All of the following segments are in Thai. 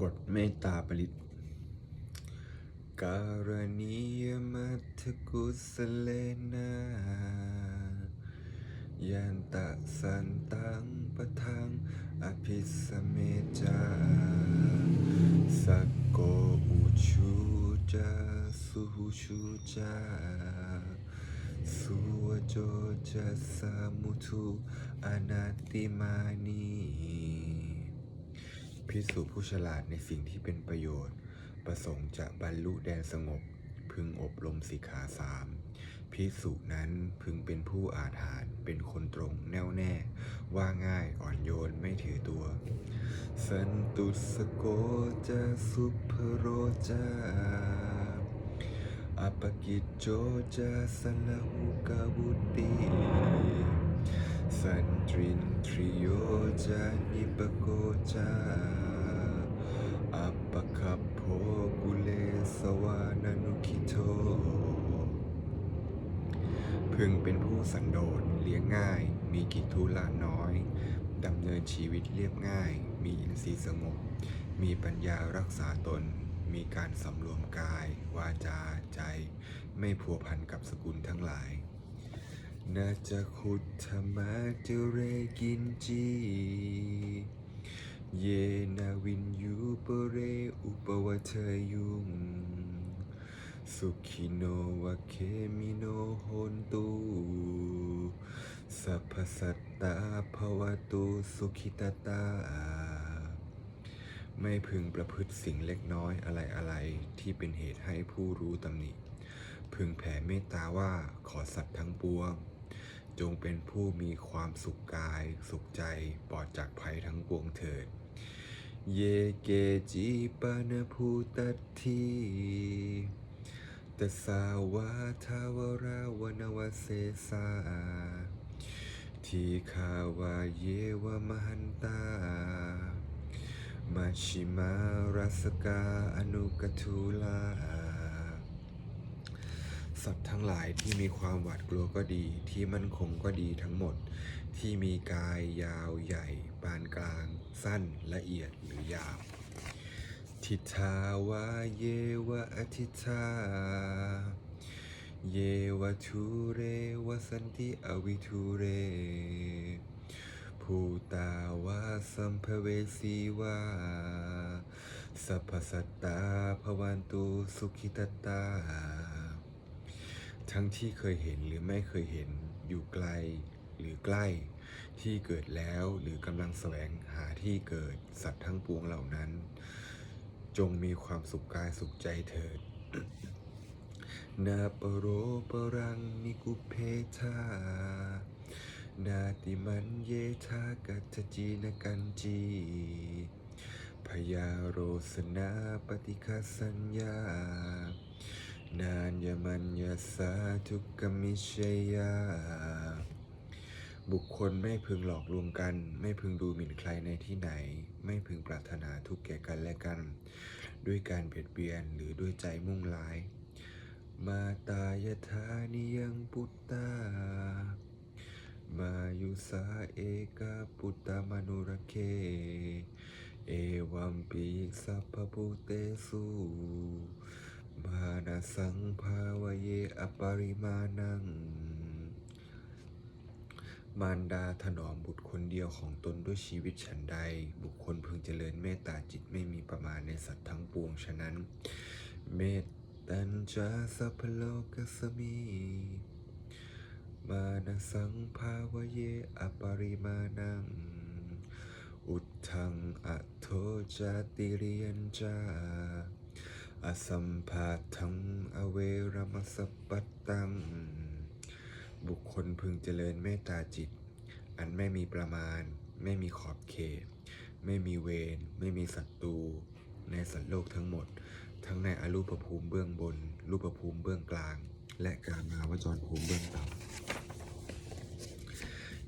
บทเมตตาปริตการณียมัทกุสเลนายันตะสันตังปะทังอภิสเมจาสักโกอุชูจาสุหุชูจาสุวโจจะสามุทุอนาติมานี พิสูจผู้ฉลาดในสิ่งที่เป็นประโยชน์ ประสงค์จะบรรลุแดนสงบ พึงอบรมสิกขาสามพิสุนั้นพึงเป็นผู้อาถรรพ์เป็นคนตรงแน่วแน่ ว่าง่ายอ่อนโยนไม่ถือตัว สันตุสโกจะสุภโรจาอปกิจโจจะสลหุกาบุติสันตริน ทริโยจานิปโกจาอัปะคัพโพกุเลสวานานุคิโตพึงเป็นผู้สันโดษเลี้ยงง่าย มีกิจธุระน้อย ดำเนินชีวิตเรียบง่าย มีอินทรีย์สงบ มีปัญญารักษาตน มีการสำรวมกาย วาจา ใจ ไม่ผัวพันกับสกุลทั้งหลาย นาจะขุดธรรมาเจเรกินจี เยนาวินยูปเรอุปวะเทยุง สุขิโนวะเคมิโนโหนตุสัพพสัตตาภวตุสุขิตตา ไม่พึงประพฤติสิ่งเล็กน้อยอะไรอะไรที่เป็นเหตุให้ผู้รู้ตำหนิพึงแผ่เมตตาว่าขอสัตว์ทั้งปวง จงเป็นผู้มีความสุขกาย สุขใจปลอดจากภัยทั้งปวงเถิด เยเกจีปานภูตัตทีตสาวาทาวราวนวเสสาทีคาวาเยวมหันตามาชิมารัสกาอนุกทูลา สัตว์ทั้งหลายที่มีความหวาดกลัวก็ดี ที่มั่นคงก็ดีทั้งหมด ที่มีกายยาวใหญ่ ปานกลาง สั้นละเอียดหรือยาว ทิทาวาเยวะอทิทาเยวะทุเรวสันติอวิทุเร ภูตาวาสัมภเวสีวาสัพพสัตตาภวันตุสุขิตตา ทั้งที่เคยเห็นหรือไม่เคยเห็นอยู่ไกลหรือใกล้ ที่เกิดแล้วหรือกำลังแสวงหาที่เกิดสัตว์ทั้งปวงเหล่านั้น จงมีความสุขกายสุขใจเถิดนาปโรปรังนิกุเพทานาติมันเยทากัจจีนกันจีพยาโรสนาปฏิคสัญญา นานยามันยาสาทุกกมิเชยา บุคคลไม่พึงหลอกลวงกัน ไม่พึงดูหมิ่นใครในที่ไหน ไม่พึงปรารถนาทุกแก่กันและกัน ด้วยการเบียดเบียนหรือด้วยใจมุ่งร้าย มาตายธานิยังปุตตา มายุสาเอกาปุตตมนุรเค เอวัมปีสัพพปุเตสุ มานาสังภาวเยอปริมาณัง มารดาถนอมบุตรคนเดียวของตนด้วยชีวิตฉันใด บุคคลพึงเจริญเมตตาจิตไม่มีประมาณในสัตว์ทั้งปวงฉะนั้น เมตตัญจาสัพโลกัสมิมานสังภาวเยอปริมาณัง อุทังอโทจติเรียนจา อสัมภาทังอเวรมสปัตตัง บุคคลพึงเจริญเมตตาจิต อันไม่มีประมาณ ไม่มีขอบเขต ไม่มีเวร ไม่มีศัตรู ในสัตว์โลกทั้งหมด ทั้งในอรูปภูมิเบื้องบน รูปภูมิเบื้องกลาง และการมาวจรภูมิเบื้องต่ำ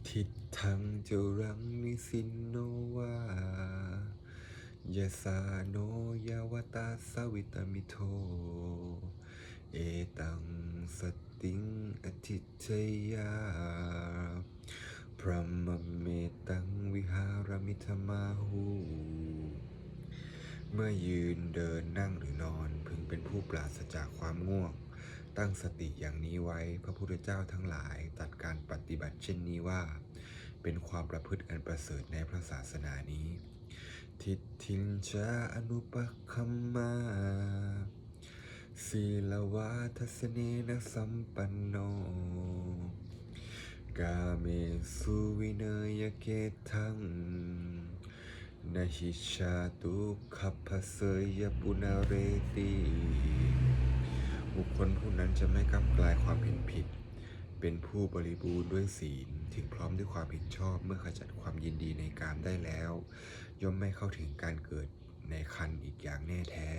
ทิฏทังเจรังนิสินโนวา ยาสาโนยาวตาสวิตามิโท เอตังสติงอทิเทยา พระมเมตังวิหารมิธมาหู เมื่อยืนเดินนั่งหรือนอนพึงเป็นผู้ปราศจากความง่วง ตั้งสติอย่างนี้ไว้ พระพุทธเจ้าทั้งหลายตัดการปฏิบัติเช่นนี้ว่า เป็นความประพฤติอันประเสริฐในพระศาสนานี้ ทิฏฐินจาอนุปคัมมาศีลวาทัสเนนะสัมปันโน กาเมสุวิเนยเกทังนาหิชาตุขัพพเสยปุนาเรติ บุคคลผู้นั้นจะไม่กำกลายความเห็นผิด เป็นผู้บริบูรณ์ด้วยศีลถึงพร้อมด้วยความเห็นชอบเมื่อขจัดความยินดีในกามได้แล้ว ย่อมไม่เข้าถึงการเกิดในคันอีกอย่างแน่แท้